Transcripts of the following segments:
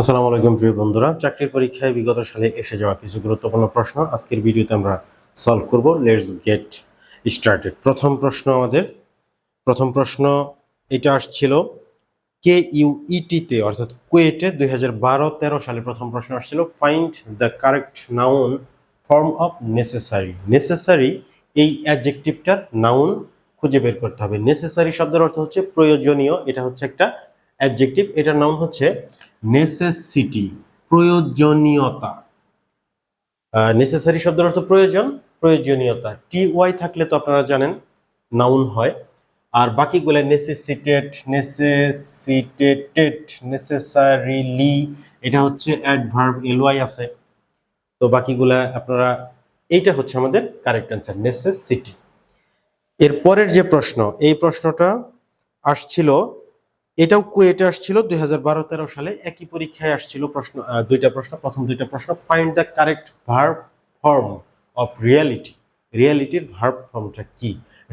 আসসালামু আলাইকুম প্রিয় বন্ধুরা। চাকরির পরীক্ষায় বিগত সালে এসে যাওয়া কিছু গুরুত্বপূর্ণ প্রশ্ন আজকের ভিডিওতে আমরা সলভ করব। লেটস গেট স্টার্টেড প্রথম প্রশ্ন আমাদের। প্রথম প্রশ্ন, এটা আসছিল কে ইউইটিতে অর্থাৎ কুয়েটে দুই হাজার বারো তেরো সালে প্রথম প্রশ্ন আসছিল find the correct noun form of necessary necessary এই অ্যাডজেক্টিভটার নাউন খুঁজে বের করতে হবে। নেসেসারি শব্দের অর্থ হচ্ছে প্রয়োজনীয়, এটা হচ্ছে একটা অ্যাডজেক্টিভ এটার নাউন হচ্ছে নেসেসিটি প্রয়োজনীয়তা। নেসেসারি শব্দের অর্থ প্রয়োজন, প্রয়োজনীয়তা। টি ওয়াই থাকলে তো আপনারা জানেন নাউন হয়। আর বাকিগুলো নেসেসিটেড নেসেসিটেটেড নেসেসারিলি এটা হচ্ছে অ্যাডভার্ব এলওয়াই আছে। তো বাকিগুলা আপনারা, এইটা হচ্ছে আমাদের কারেক্ট অ্যান্সার নেসেসিটি এর পরের যে প্রশ্ন, এই প্রশ্নটা আসছিল এটাও কুয়েটে আসছিল, দুই হাজার বারো, তেরো সালে একই পরীক্ষায় আসছিল প্রশ্ন দুইটা প্রশ্ন, প্রথম দুইটা প্রশ্ন find the correct verb form of reality রিয়ালিটির verb ফর্মটা কি?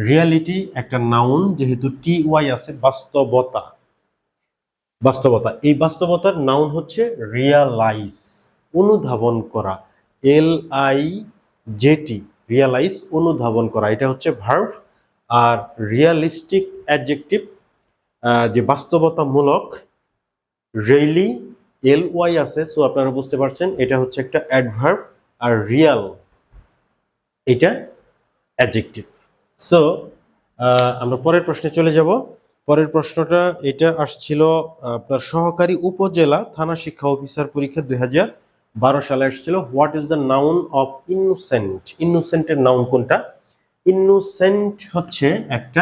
রিয়ালিটি একটা নাউন যেহেতু টি ওয়াই আছে, বাস্তবতা। বাস্তবতা। এই বাস্তবতার নাউন হচ্ছে রিয়ালাইজ অনুধাবন করা। এল আই জেটি রিয়ালাইজ অনুধাবন করা। এটা হচ্ছে ভার্ব আর রিয়ালিস্টিক অ্যাডজেক্টিভ যে বাস্তবতামূলক রেইলি এল ওয়াই আছে সো আপনারা বুঝতে পারছেন, এটা হচ্ছে একটা অ্যাডভার্ব আর রিয়াল এটা অ্যাডজেক্টিভ সো আমরা পরের প্রশ্নে চলে যাব। পরের প্রশ্নটা, এটা আসছিল আপনার সহকারী উপজেলা থানা শিক্ষা অফিসার পরীক্ষা দুই বারো সালে আসছিল what is the noun of innocent ইনোসেন্টের noun কোনটা? ইনোসেন্ট হচ্ছে একটা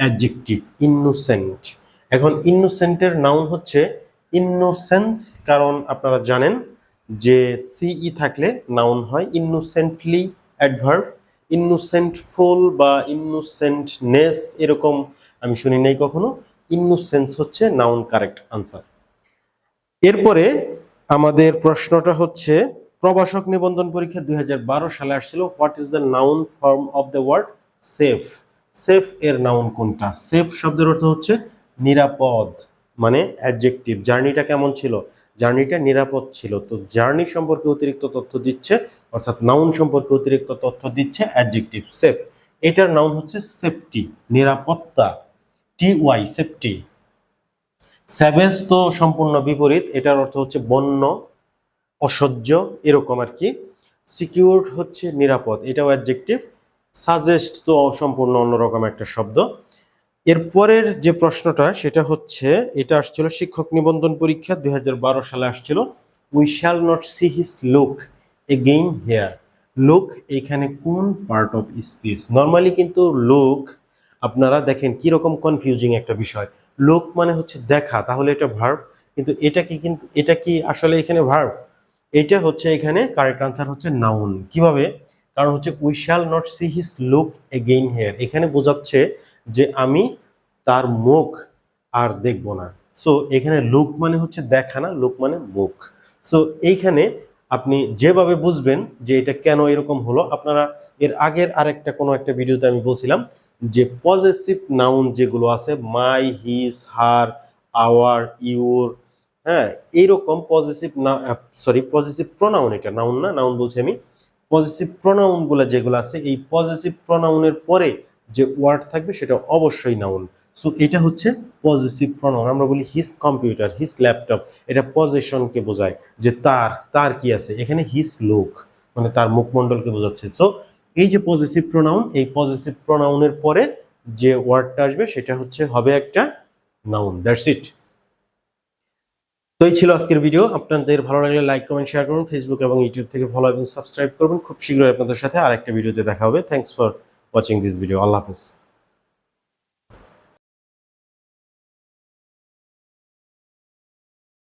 অ্যাডজেক্টিভ ইনোসেন্ট এখন ইনোসেন্টের নাউন হচ্ছে ইনোসেন্স কারণ আপনারা জানেন যে সিই থাকলে নাউন হয় ইনোসেন্টলি অ্যাডভার্ব ইনোসেন্টফুল বা ইনোসেন্টনেস এরকম আমি শুনি নাই কখনো ইনোসেন্স হচ্ছে নাউন কারেক্ট আনসার এরপরে আমাদের প্রশ্নটা হচ্ছে প্রবাসক নিবন্ধন পরীক্ষা দুই হাজার বারো সালে আসছিল what is the noun form of the word safe safe এর নাউন কোনটা? সেফ শব্দের অর্থ হচ্ছে নিরাপদ মানে অ্যাডজেক্টিভ জার্নিটা কেমন ছিল? জার্নিটা নিরাপদ ছিল। তো জার্নি সম্পর্কে অতিরিক্ত তথ্য দিচ্ছে, অর্থাৎ নাউন সম্পর্কে অতিরিক্ত তথ্য দিচ্ছে অ্যাডজেক্টিভ সেফ এটার নাউন হচ্ছে সেফটি নিরাপত্তা টি ওয়াই সেফটি স্যাভেজ তো সম্পূর্ণ বিপরীত, এটার অর্থ হচ্ছে বন্য, অসহ্য, এরকম আর কি। সিকিউর হচ্ছে নিরাপদ, এটাও অ্যাডজেক্টিভ সাজেস্ট তো সম্পূর্ণ অন্যরকম একটা শব্দ। এরপরের যে প্রশ্নটা, সেটা হচ্ছে, এটা আসছিল শিক্ষক নিবন্ধন পরীক্ষা দুই হাজার বারো সালে আসছিল। We shall not see his look again here look এখানে কোন পার্ট অফ স্পিচ নর্মালি কিন্তু লুক আপনারা দেখেন কীরকম কনফিউজিং একটা বিষয়। লোক মানে হচ্ছে দেখা, তাহলে এটা ভার্ব কিন্তু এটা কি কিন্তু, এটা কি আসলে এখানে ভার্ব এটা হচ্ছে এখানে কারেক্ট আনসার হচ্ছে নাউন কীভাবে? কারণ হচ্ছে we shall not see his look again here এখানে বোঝাচ্ছে যে আমি তার মুখ আর দেখব না। সো এখানে লুক মানে হচ্ছে দেখা না লুক মানে মুখ। সো এইখানে আপনি যেভাবে বুঝবেন যে এটা কেন এরকম হলো, আপনারা এর আগের আরেকটা কোনো একটা ভিডিওতে আমি বলছিলাম যে পজিটিভ নাউন যেগুলো আছে my his her our your হ্যাঁ এইরকম পজিটিভ না সরি পজিটিভ প্রোনাউন এটা নাউন না নাউন বলছি আমি। পজিটিভ প্রোনাউনগুলো যেগুলো আছে, এই পজিটিভ প্রোনাউনের পরে যে ওয়ার্ড থাকবে সেটা অবশ্যই নাউন সো এটা হচ্ছে পজিটিভ প্রোনাউন আমরা বলি হিস কম্পিউটার হিস ল্যাপটপ এটা পজিশনকে বোঝায় যে তার তার কি আছে? এখানে হিস লুক মানে তার মুখমণ্ডলকে বোঝাচ্ছে। সো এই যে পজিটিভ প্রোনাউন এই পজিটিভ প্রোনাউনের পরে যে ওয়ার্ডটা আসবে সেটা হচ্ছে, হবে একটা নাউন দ্যাটস ইট তো এই ছিল আজকের ভিডিও আপনাদের ভালো লাগলে লাইক কমেন্ট শেয়ার করুন। ফেসবুক এবং ইউটিউব থেকে ফলো এবং সাবস্ক্রাইব করবেন। খুব শীঘ্রই আপনাদের সাথে আরেকটা ভিডিওতে দেখা হবে। Thanks for watching this video. Allah Hafiz.